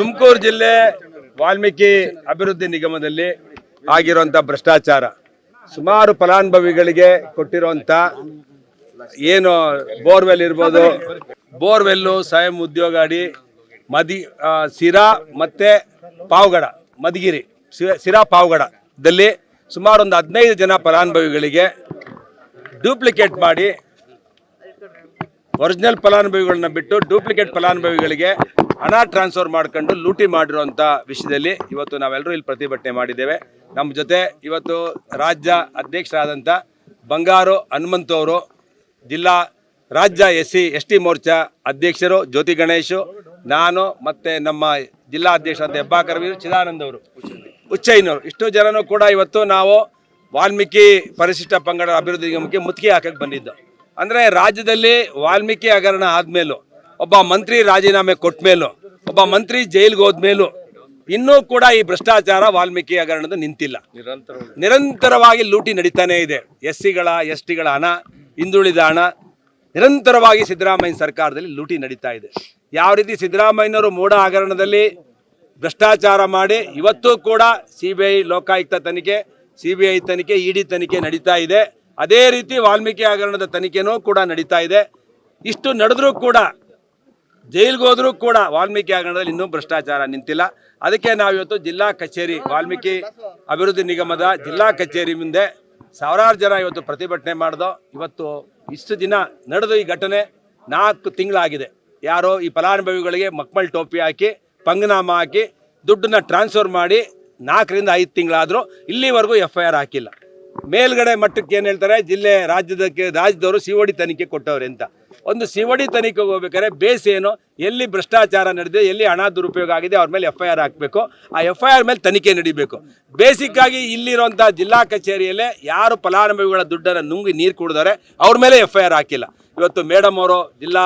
ತುಮಕೂರು ಜಿಲ್ಲೆ ವಾಲ್ಮೀಕಿ ಅಭಿವೃದ್ಧಿ ನಿಗಮದಲ್ಲಿ ಆಗಿರುವಂತ ಭ್ರಷ್ಟಾಚಾರ, ಸುಮಾರು ಫಲಾನುಭವಿಗಳಿಗೆ ಕೊಟ್ಟಿರುವಂತ ಏನು ಬೋರ್ವೆಲ್ ಇರ್ಬೋದು, ಬೋರ್ವೆಲ್ಲು, ಸ್ವಯಂ ಉದ್ಯೋಗ ಅಡಿ, ಮದಿ ಸಿರಾ ಮತ್ತೆ ಪಾವಗಡ, ಮಧುಗಿರಿ ಸಿರಾ ಪಾವಗಡದಲ್ಲಿ ಸುಮಾರು ಒಂದು ಹದಿನೈದು ಜನ ಫಲಾನುಭವಿಗಳಿಗೆ ಡೂಪ್ಲಿಕೇಟ್ ಮಾಡಿ, ಒರಿಜಿನಲ್ ಫಲಾನುಭವಿಗಳನ್ನ ಬಿಟ್ಟು ಡೂಪ್ಲಿಕೇಟ್ ಫಲಾನುಭವಿಗಳಿಗೆ ಹಣ ಟ್ರಾನ್ಸ್ಫರ್ ಮಾಡ್ಕೊಂಡು ಲೂಟಿ ಮಾಡಿರುವಂಥ ವಿಷಯದಲ್ಲಿ ಇವತ್ತು ನಾವೆಲ್ಲರೂ ಇಲ್ಲಿ ಪ್ರತಿಭಟನೆ ಮಾಡಿದ್ದೇವೆ. ನಮ್ಮ ಜೊತೆ ಇವತ್ತು ರಾಜ್ಯ ಅಧ್ಯಕ್ಷರಾದಂಥ ಬಂಗಾರು ಹನುಮಂತು ಅವರು, ಜಿಲ್ಲಾ ರಾಜ್ಯ S C, S T Morcha ಅಧ್ಯಕ್ಷರು ಜ್ಯೋತಿ ಗಣೇಶು, ನಾನು ಮತ್ತು ನಮ್ಮ ಜಿಲ್ಲಾ ಅಧ್ಯಕ್ಷ ಹೆಬ್ಬಾಕರ್ ವೀರ್, ಚಿದಾನಂದ್ ಅವರು. ಉಚ್ಚೈನವರು ಇಷ್ಟು ಜನನು ಕೂಡ ಇವತ್ತು ನಾವು ವಾಲ್ಮೀಕಿ ಪರಿಶಿಷ್ಟ ಪಂಗಡ ಅಭಿವೃದ್ಧಿ ನಿಗಮಕ್ಕೆ ಮುತ್ತಿಗೆ ಹಾಕಕ್ಕೆ ಬಂದಿದ್ದು. ಅಂದ್ರೆ ರಾಜ್ಯದಲ್ಲಿ ವಾಲ್ಮೀಕಿ ಹಗರಣ ಆದ್ಮೇಲೂ ಒಬ್ಬ ಮಂತ್ರಿ ರಾಜೀನಾಮೆ ಕೊಟ್ಟ ಮೇಲೂ ಒಬ್ಬ ಮಂತ್ರಿ ಜೈಲಿಗೆ ಹೋದ್ಮೇಲೂ ಇನ್ನೂ ಕೂಡ ಈ ಭ್ರಷ್ಟಾಚಾರ ವಾಲ್ಮೀಕಿ ಹಗರಣದ ನಿಂತಿಲ್ಲ. ನಿರಂತರವಾಗಿ ಲೂಟಿ ನಡೀತಾನೆ ಇದೆ. ಎಸ್ ಸಿಗಳ ಎಸ್ ಟಿಗಳ ಹಣ, ಹಿಂದುಳಿದ ಹಣ, ನಿರಂತರವಾಗಿ ಸಿದ್ದರಾಮಯ್ಯ ಸರ್ಕಾರದಲ್ಲಿ ಲೂಟಿ ನಡೀತಾ ಇದೆ. ಯಾವ ರೀತಿ ಸಿದ್ದರಾಮಯ್ಯನವರು ಮೂಢ ಹಗರಣದಲ್ಲಿ ಭ್ರಷ್ಟಾಚಾರ ಮಾಡಿ, ಇವತ್ತು ಕೂಡ ಸಿ ಬಿ ಐ ಲೋಕಾಯುಕ್ತ ತನಿಖೆ ಸಿ ಬಿ ಐ ತನಿಖೆ, ಇಡಿ ತನಿಖೆ ನಡೀತಾ ಇದೆ. ಅದೇ ರೀತಿ ವಾಲ್ಮೀಕಿ ಹಗರಣದ ತನಿಖೆನೂ ಕೂಡ ನಡೀತಾ ಇದೆ. ಇಷ್ಟು ನಡೆದ್ರೂ ಕೂಡ ಜೈಲ್ಗೆ ಹೋದ್ರೂ ಕೂಡ ವಾಲ್ಮೀಕಿ ಹಗರಣದಲ್ಲಿ ಇನ್ನೂ ಭ್ರಷ್ಟಾಚಾರ ನಿಂತಿಲ್ಲ. ಅದಕ್ಕೆ ನಾವು ಇವತ್ತು ಜಿಲ್ಲಾ ಕಚೇರಿ, ವಾಲ್ಮೀಕಿ ಅಭಿವೃದ್ಧಿ ನಿಗಮದ ಜಿಲ್ಲಾ ಕಚೇರಿ ಮುಂದೆ ಸಾವಿರಾರು ಜನ ಇವತ್ತು ಪ್ರತಿಭಟನೆ ಮಾಡಿದೋ, ಇವತ್ತು ಇಷ್ಟು ದಿನ ನಡೆದು ಈ ಘಟನೆ ನಾಲ್ಕು ತಿಂಗಳಾಗಿದೆ. ಯಾರೋ ಈ ಫಲಾನುಭವಿಗಳಿಗೆ ಮಕ್ಕಳ ಟೋಪಿ ಹಾಕಿ, ಪಂಗನಾಮ ಹಾಕಿ, ದುಡ್ಡನ್ನ ಟ್ರಾನ್ಸ್ಫರ್ ಮಾಡಿ ನಾಲ್ಕರಿಂದ ಐದು ತಿಂಗಳಾದರೂ ಇಲ್ಲಿವರೆಗೂ ಎಫ್ ಐ ಆರ್ ಹಾಕಿಲ್ಲ. ಮೇಲ್ಗಡೆ ಮಟ್ಟಕ್ಕೆ ಏನು ಹೇಳ್ತಾರೆ, ಜಿಲ್ಲೆ ರಾಜ್ಯದಕ್ಕೆ, ರಾಜ್ಯದವರು ಸಿಒಡಿ ತನಿಖೆ ಕೊಟ್ಟವ್ರೆ ಅಂತ. ಒಂದು ಸಿವಡಿ ತನಿಖೆಗೆ ಹೋಗ್ಬೇಕಾದ್ರೆ ಬೇಸ್ ಏನು? ಎಲ್ಲಿ ಭ್ರಷ್ಟಾಚಾರ ನಡೆದಿದೆ, ಎಲ್ಲಿ ಹಣ ದುರುಪಯೋಗ ಆಗಿದೆ, ಅವ್ರ ಮೇಲೆ ಎಫ್ ಐ ಆರ್ ಹಾಕಬೇಕು. ಆ ಎಫ್ ಐ ಆರ್ ಮೇಲೆ ತನಿಖೆ ನಡೀಬೇಕು. ಬೇಸಿಕ್ ಆಗಿ ಇಲ್ಲಿರುವಂಥ ಜಿಲ್ಲಾ ಕಚೇರಿಯಲ್ಲೇ ಯಾರು ಫಲಾನುಭವಿಗಳ ದುಡ್ಡನ್ನು ನುಂಗಿ ನೀರು ಕುಡಿದಾರೆ ಅವ್ರ ಮೇಲೆ ಎಫ್ ಐ ಆರ್ ಹಾಕಿಲ್ಲ. ಇವತ್ತು ಮೇಡಮ್ ಅವರು, ಜಿಲ್ಲಾ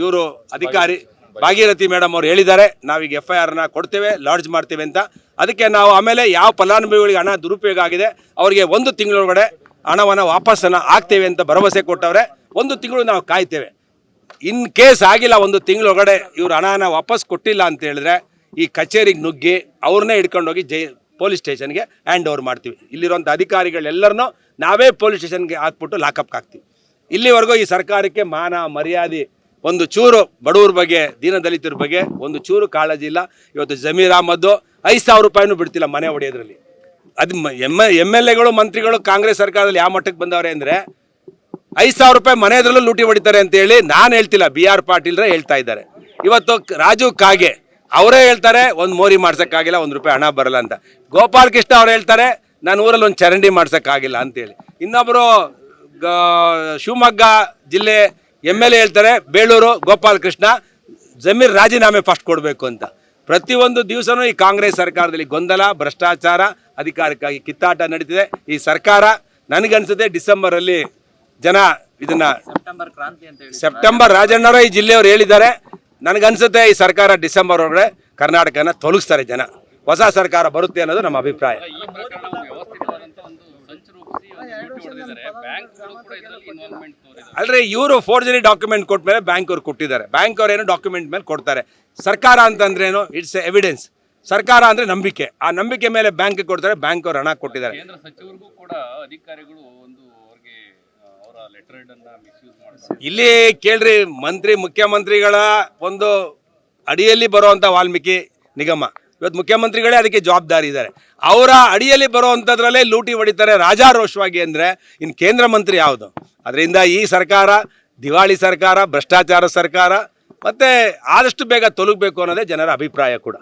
ಇವರು ಅಧಿಕಾರಿ ಭಾಗೀರಥಿ ಮೇಡಮ್ ಅವ್ರು ಹೇಳಿದ್ದಾರೆ ನಾವೀಗ ಎಫ್ ಐ ಆರ್ನ ಕೊಡ್ತೇವೆ, ಲಾಡ್ಜ್ ಮಾಡ್ತೇವೆ ಅಂತ. ಅದಕ್ಕೆ ನಾವು ಆಮೇಲೆ ಯಾವ ಫಲಾನುಭವಿಗಳಿಗೆ ಹಣ ದುರುಪಯೋಗ ಆಗಿದೆ, ಅವರಿಗೆ ಒಂದು ತಿಂಗಳೊಳಗಡೆ ಹಣವನ್ನು ವಾಪಸ್ಸನ್ನು ಹಾಕ್ತೇವೆ ಅಂತ ಭರವಸೆ ಕೊಟ್ಟವರೆ, ಒಂದು ತಿಂಗಳು ನಾವು ಕಾಯ್ತೇವೆ. ಇನ್ ಕೇಸ್ ಆಗಿಲ್ಲ ಒಂದು ತಿಂಗಳೊಳಗಡೆ ಇವ್ರು ಹಣನ ವಾಪಸ್ ಕೊಟ್ಟಿಲ್ಲ ಅಂತ ಹೇಳಿದ್ರೆ ಈ ಕಚೇರಿಗೆ ನುಗ್ಗಿ ಅವ್ರನ್ನೇ ಹಿಡ್ಕೊಂಡೋಗಿ ಜೈ, ಪೊಲೀಸ್ ಸ್ಟೇಷನ್ಗೆ ಹ್ಯಾಂಡ್ ಓವರ್ ಮಾಡ್ತೀವಿ. ಇಲ್ಲಿರುವಂಥ ಅಧಿಕಾರಿಗಳೆಲ್ಲರನ್ನೂ ನಾವೇ ಪೊಲೀಸ್ ಸ್ಟೇಷನ್ಗೆ ಹಾಕ್ಬಿಟ್ಟು ಲಾಕಪ್ ಹಾಕ್ತೀವಿ. ಇಲ್ಲಿವರೆಗೂ ಈ ಸರ್ಕಾರಕ್ಕೆ ಮಾನ, ಮರ್ಯಾದೆ, ಒಂದು ಚೂರು ಬಡವ್ರ ಬಗ್ಗೆ ದೀನದಲಿತರ ಬಗ್ಗೆ ಒಂದು ಚೂರು ಕಾಳಜಿ ಇಲ್ಲ. ಇವತ್ತು ಜಮೀರ್ ಅಹಮದ್ದು ಐದು ಸಾವಿರ ರೂಪಾಯಿನೂ ಬಿಡ್ತಿಲ್ಲ ಮನೆ ಹೊಡೆಯೋದ್ರಲ್ಲಿ ಅದು ಎಂ ಎಂ ಎಲ್ ಎಗಳು, ಮಂತ್ರಿಗಳು, ಕಾಂಗ್ರೆಸ್ ಸರ್ಕಾರದಲ್ಲಿ ಯಾವ ಮಟ್ಟಕ್ಕೆ ಬಂದವ್ರೆ ಅಂದರೆ ಐದು ಸಾವಿರ ರೂಪಾಯಿ ಮನೆಯದ್ರಲ್ಲೂ ಲೂಟಿ ಹೊಡಿತಾರೆ ಅಂತ ಹೇಳಿ ನಾನು ಹೇಳ್ತಿಲ್ಲ, ಬಿ ಆರ್ ಪಾಟೀಲ್ರೇ ಹೇಳ್ತಾ ಇದ್ದಾರೆ. ಇವತ್ತು ರಾಜು ಕಾಗೆ, ಅವರೇ ಹೇಳ್ತಾರೆ, ಒಂದು ಮೋರಿ ಮಾಡ್ಸೋಕ್ಕಾಗಿಲ್ಲ, ಒಂದು ರೂಪಾಯಿ ಹಣ ಬರಲ್ಲ ಅಂತ. ಗೋಪಾಲ್ ಕೃಷ್ಣ ಅವ್ರು ಹೇಳ್ತಾರೆ, ನಾನು ಊರಲ್ಲಿ ಒಂದು ಚರಂಡಿ ಮಾಡ್ಸೋಕ್ಕಾಗಿಲ್ಲ ಅಂತೇಳಿ ಇನ್ನೊಬ್ಬರು ಶಿವಮೊಗ್ಗ ಜಿಲ್ಲೆ ಎಂ ಎಲ್ ಎ ಹೇಳ್ತಾರೆ, ಬೇಳೂರು ಗೋಪಾಲ್ ಕೃಷ್ಣ, ಜಮೀರ್ ರಾಜೀನಾಮೆ ಫಸ್ಟ್ ಕೊಡಬೇಕು ಅಂತ. ಪ್ರತಿಯೊಂದು ದಿವಸನೂ ಈ ಕಾಂಗ್ರೆಸ್ ಸರ್ಕಾರದಲ್ಲಿ ಗೊಂದಲ, ಭ್ರಷ್ಟಾಚಾರ, ಅಧಿಕಾರಕ್ಕಾಗಿ ಕಿತ್ತಾಟ ನಡೀತಿದೆ. ಈ ಸರ್ಕಾರ, ನನಗನ್ಸುತ್ತೆ, ಡಿಸೆಂಬರಲ್ಲಿ ಜನ ಇದನ್ನ ಸೆಪ್ಟೆಂಬರ್ ಕ್ರಾಂತಿ ಅಂತ ಹೇಳಿ ಸೆಪ್ಟೆಂಬರ್ ರಾಜಣ್ಣವರು ಈ ಜಿಲ್ಲೆಯವರು ಹೇಳಿದ್ದಾರೆ. ನನಗನ್ಸುತ್ತೆ ಈ ಸರ್ಕಾರ ಡಿಸೆಂಬರ್ ಒಳಗಡೆ ಕರ್ನಾಟಕನ ತೊಲಗಿಸ್ತಾರೆ ಜನ. ಹೊಸ ಸರ್ಕಾರ ಬರುತ್ತೆ ಅನ್ನೋದು ನಮ್ಮ ಅಭಿಪ್ರಾಯ. ಅಲ್ರಿ ಇವರು ಫೋರ್ಜರಿ ಡಾಕ್ಯುಮೆಂಟ್ ಕೊಟ್ಟ ಮೇಲೆ ಬ್ಯಾಂಕ್ ಅವ್ರು ಕೊಟ್ಟಿದ್ದಾರೆ. ಬ್ಯಾಂಕ್ ಅವ್ರು ಏನೋ ಡಾಕ್ಯುಮೆಂಟ್ ಮೇಲೆ ಕೊಡ್ತಾರೆ. ಸರ್ಕಾರ ಅಂತಂದ್ರೇನು ಇಟ್ಸ್ ಎವಿಡೆನ್ಸ್ ಸರ್ಕಾರ ಅಂದ್ರೆ ನಂಬಿಕೆ. ಆ ನಂಬಿಕೆ ಮೇಲೆ ಬ್ಯಾಂಕ್ ಕೊಡ್ತಾರೆ ಬ್ಯಾಂಕ್ ಅವ್ರು ಹಣ ಕೊಟ್ಟಿದ್ದಾರೆ. ಕೇಂದ್ರ ಸಚಿವರಿಗೂ ಕೂಡ ಅಧಿಕಾರಿಗಳು ಒಂದು ಅವ್ರಿಗೆ ಆ, ಅವರ ಲೆಟರ್ ಅನ್ನ ಮಿಸ್ಯೂಸ್ ಮಾಡ್ತಾರೆ ಇಲ್ಲಿ ಕೇಳ್ರಿ, ಮಂತ್ರಿ, ಮುಖ್ಯಮಂತ್ರಿಗಳ ಒಂದು ಅಡಿಯಲ್ಲಿ ಬರುವಂತ ವಾಲ್ಮೀಕಿ ನಿಗಮ. ಇವತ್ತು ಮುಖ್ಯಮಂತ್ರಿಗಳೇ ಅದಕ್ಕೆ ಜವಾಬ್ದಾರಿ ಇದ್ದಾರೆ. ಅವರ ಅಡಿಯಲ್ಲಿ ಬರುವಂಥದ್ರಲ್ಲೇ ಲೂಟಿ ಹೊಡಿತಾರೆ ರಾಜಾರೋಷವಾಗಿ ಅಂದರೆ ಇನ್ನು ಕೇಂದ್ರ ಮಂತ್ರಿ ಯಾವುದು? ಅದರಿಂದ ಈ ಸರ್ಕಾರ, ದಿವಾಳಿ ಸರ್ಕಾರ, ಭ್ರಷ್ಟಾಚಾರ ಸರ್ಕಾರ ಮತ್ತೆ ಆದಷ್ಟು ಬೇಗ ತೊಲಗಬೇಕು ಅನ್ನೋದೇ ಜನರ ಅಭಿಪ್ರಾಯ ಕೂಡ.